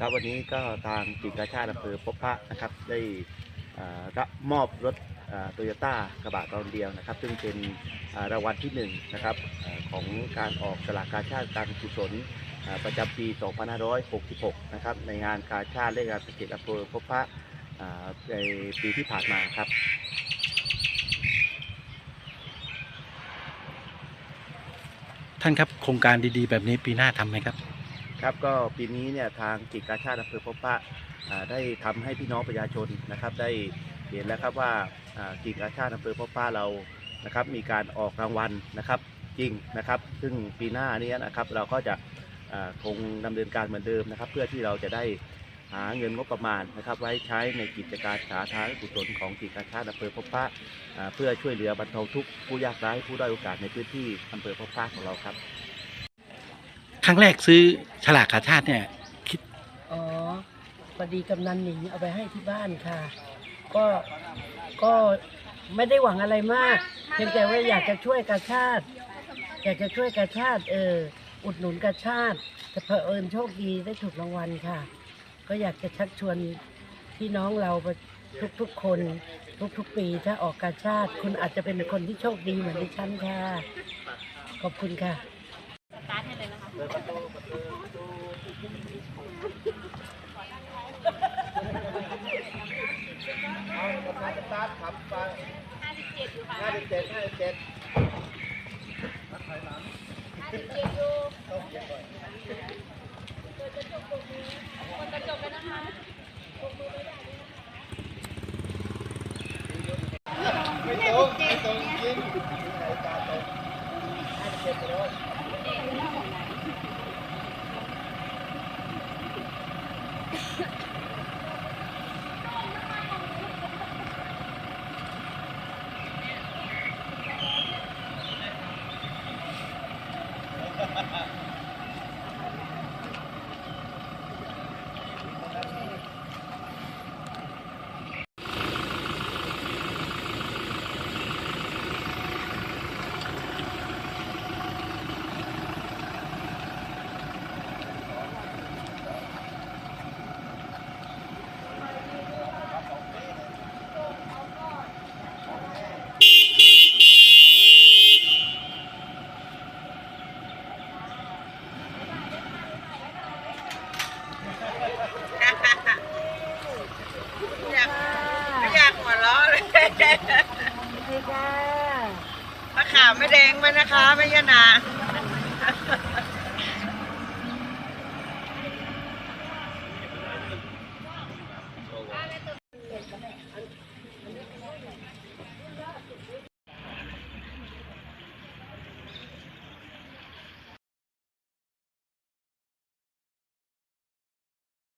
ครับวันนี้ก็ทางจิตกาชาติอำเภอพบพระนะครับ ได้รับมอบรถโตโยต้ากระบะตอนเดียวนะครับ ซึ่งเป็นรางวัลที่หนึ่งนะครับอของการออกสลากกาชาติการกุศลประจำปี 2566 นะครับในงานกาชาติเลขารเกษตรอำเภอพบพระอ่าในปีที่ผ่านมาครับท่านครับโครงการดีๆ แบบนี้ปีหน้าทำไหมครับ ครับก็ปีนี้เนี่ยทางกิจการชาติอำเภอพบพระได้ทำให้พี่น้องประชาชนนะครับ ได้เห็นแล้วครับว่ากิจการชาติอำเภอพบพระเรานะครับ มีการออกรางวัลนะครับจริงนะครับ ซึ่งปีหน้านี้นะครับเราก็จะคงดำเนินการเหมือนเดิมนะครับ เพื่อที่เราจะได้หาเงินงบประมาณนะครับ ไว้ใช้ในกิจการสาธารณกุศลของกิจการชาติอำเภอพบพระเพื่อช่วยเหลือบรรเทาทุกข์ผู้ยากไร้ผู้ด้อยโอกาสในพื้นที่อำเภอพบพระของเราครับ ครั้งแรกซื้อฉลากกาชาติเนี่ยคิดอ๋อพอดีกำนันหนิงเอาไปให้ที่บ้านค่ะ ก็ก็ไม่ได้หวังอะไรมาก เพียงแต่ว่าอยากจะช่วยกาชาติ อยากจะช่วยกาชาติ เอออุดหนุนกาชาติแต่เผอิญโชคดีได้ถูกรางวัลค่ะ ก็อยากจะชักชวนพี่น้องเราทุกๆคนทุกๆปีถ้าออกกาชาติ คุณอาจจะเป็นคนที่โชคดีเหมือนดิฉันค่ะ ขอบคุณค่ะ ไม่ตรงไม่ตรงจริงไหนตาตรงห้าสิบเจ็ดไปแล้ว Ha ha ha! ค่ะมะขามไม่แดงมานะคะ ไม่ยานา